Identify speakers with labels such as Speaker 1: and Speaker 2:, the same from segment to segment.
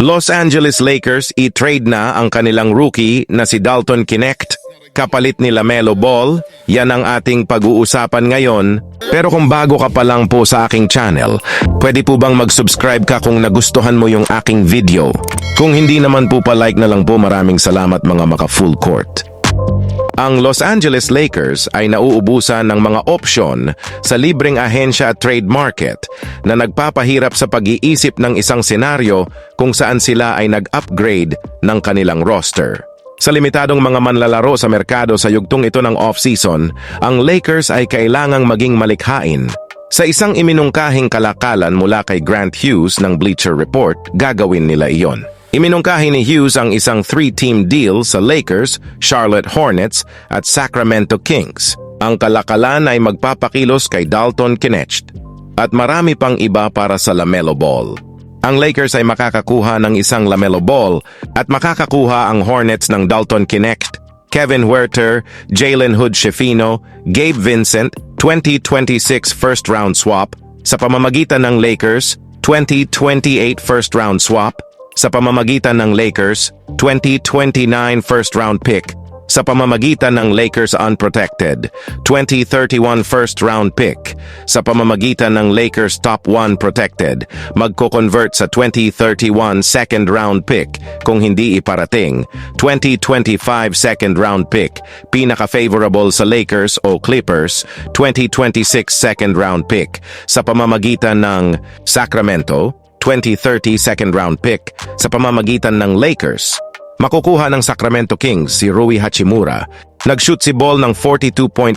Speaker 1: Los Angeles Lakers i-trade na ang kanilang rookie na si Dalton Kinect kapalit ni Lamelo Ball. Yan ang ating pag-uusapan ngayon. Pero kung bago ka pa lang po sa aking channel, pwede po bang mag-subscribe ka kung nagustuhan mo yung aking video? Kung hindi naman po pa like na lang po maraming salamat mga maka full court. Ang Los Angeles Lakers ay nauubusan ng mga opsyon sa libreng ahensya at trade market na nagpapahirap sa pag-iisip ng isang senaryo kung saan sila ay nag-upgrade ng kanilang roster. Sa limitadong mga manlalaro sa merkado sa yugtong ito ng off-season, ang Lakers ay kailangang maging malikhain. Sa isang iminungkahing kalakalan mula kay Grant Hughes ng Bleacher Report, gagawin nila iyon. Iminungkahi ni Hughes ang isang three-team deal sa Lakers, Charlotte Hornets at Sacramento Kings. Ang kalakalan ay magpapakilos kay Dalton Knecht at marami pang iba para sa Lamelo Ball. Ang Lakers ay makakakuha ng isang Lamelo Ball at makakakuha ang Hornets ng Dalton Knecht, Kevin Huerter, Jalen Hood Shefino, Gabe Vincent, 2026 first-round swap sa pamamagitan ng Lakers, 2028 first-round swap sa pamamagitan ng Lakers 2029 first round pick. Sa pamamagitan ng Lakers unprotected 2031 first round pick. Sa pamamagitan ng Lakers top 1 protected magko-convert sa 2031 second round pick kung hindi iparating. 2025 second round pick pinaka-favorable sa Lakers o Clippers 2026 second round pick. Sa pamamagitan ng Sacramento 2030 second round pick sa pamamagitan ng Lakers. Makukuha ng Sacramento Kings si Rui Hachimura. Nag-shoot si Ball ng 42.5%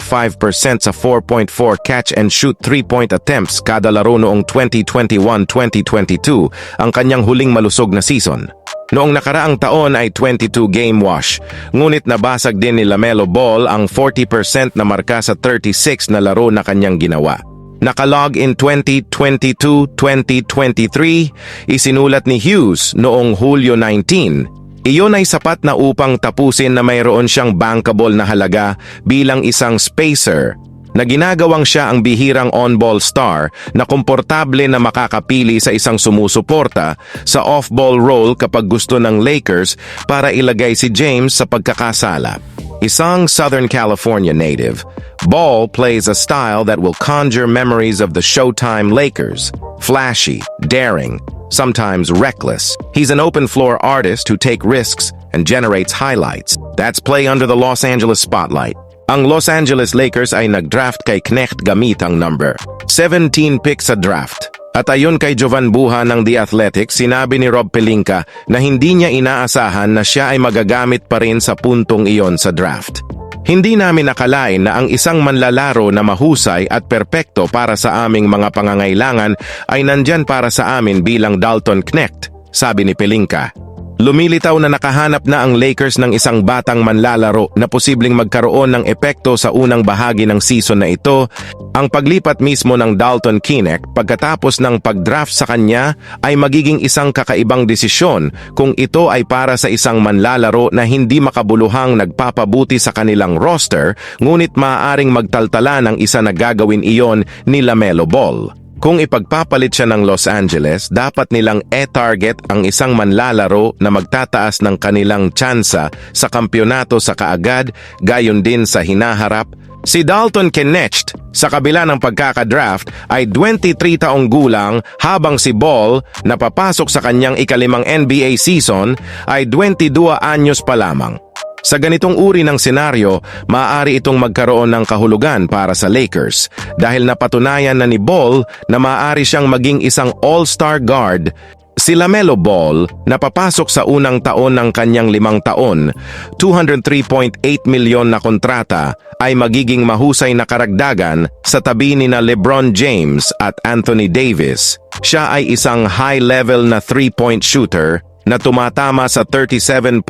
Speaker 1: sa 4.4 catch and shoot 3-point attempts kada laro noong 2021-2022, ang kanyang huling malusog na season. Noong nakaraang taon ay 22 game wash, ngunit nabasag din ni Lamelo Ball ang 40% na marka sa 36 na laro na kanyang ginawa. Nakalog in 2022-2023, isinulat ni Hughes noong Hulyo 19. Iyon ay sapat na upang tapusin na mayroon siyang bankable na halaga bilang isang spacer na ginagawang siya ang bihirang on-ball star na komportable na makakapili sa isang sumusuporta sa off-ball role kapag gusto ng Lakers para ilagay si James sa pagkakasala. Isang Southern California native, Ball plays a style that will conjure memories of the Showtime Lakers. Flashy, daring, sometimes reckless. He's an open floor artist who take risks and generates highlights. That's play under the Los Angeles spotlight. Ang Los Angeles Lakers ay nag-draft kay Knecht gamit ang number 17 pick sa draft. At ayon kay Jovan Buha ng The Athletic, sinabi ni Rob Pelinka na hindi niya inaasahan na siya ay magagamit pa rin sa puntong iyon sa draft. Hindi namin nakalain na ang isang manlalaro na mahusay at perpekto para sa aming mga pangangailangan ay nandyan para sa amin bilang Dalton Knecht, sabi ni Pelinka. Lumilitaw na nakahanap na ang Lakers ng isang batang manlalaro na posibleng magkaroon ng epekto sa unang bahagi ng season na ito. Ang paglipat mismo ng Dalton Kinect pagkatapos ng pag-draft sa kanya ay magiging isang kakaibang desisyon kung ito ay para sa isang manlalaro na hindi makabuluhang nagpapabuti sa kanilang roster ngunit maaaring magtaltala ng isa na gagawin iyon ni Lamelo Ball. Kung ipagpapalit siya ng Los Angeles, dapat nilang e-target ang isang manlalaro na magtataas ng kanilang tsansa sa kampyonato sa kaagad, gayon din sa hinaharap. Si Dalton Knecht, sa kabila ng pagkakadraft, ay 23 taong gulang habang si Ball, na papasok sa kanyang ikalimang NBA season, ay 22 anyos pa lamang. Sa ganitong uri ng senaryo, maaari itong magkaroon ng kahulugan para sa Lakers dahil napatunayan na ni Ball na maaari siyang maging isang all-star guard Si Lamelo Ball, na papasok sa unang taon ng kanyang limang taon, 203.8 milyon na kontrata ay magiging mahusay na karagdagan sa tabi ni na LeBron James at Anthony Davis. Siya ay isang high-level na three-point shooter na tumatama sa 37.4%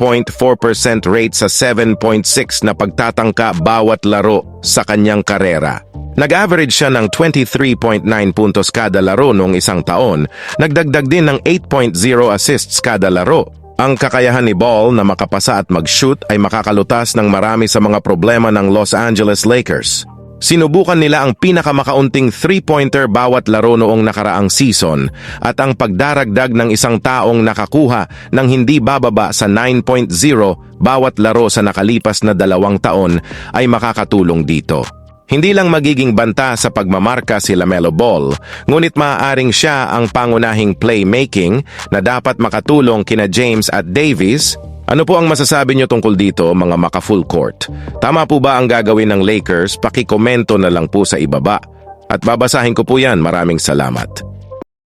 Speaker 1: rate sa 7.6 na pagtatangka bawat laro sa kanyang karera. Nag-average siya ng 23.9 puntos kada laro noong isang taon, nagdagdag din ng 8.0 assists kada laro. Ang kakayahan ni Ball na makapasa at mag-shoot ay makakalutas ng marami sa mga problema ng Los Angeles Lakers. Sinubukan nila ang pinakamakaunting three-pointer bawat laro noong nakaraang season at ang pagdaragdag ng isang taong nakakuha ng hindi bababa sa 9.0 bawat laro sa nakalipas na dalawang taon ay makakatulong dito. Hindi lang magiging banta sa pagmamarka si Lamelo Ball, ngunit maaaring siya ang pangunahing playmaking na dapat makatulong kina James at Davis ano po ang masasabi niyo tungkol dito mga maka full court? Tama po ba ang gagawin ng Lakers? Pakikomento na lang po sa ibaba. At babasahin ko po yan. Maraming salamat.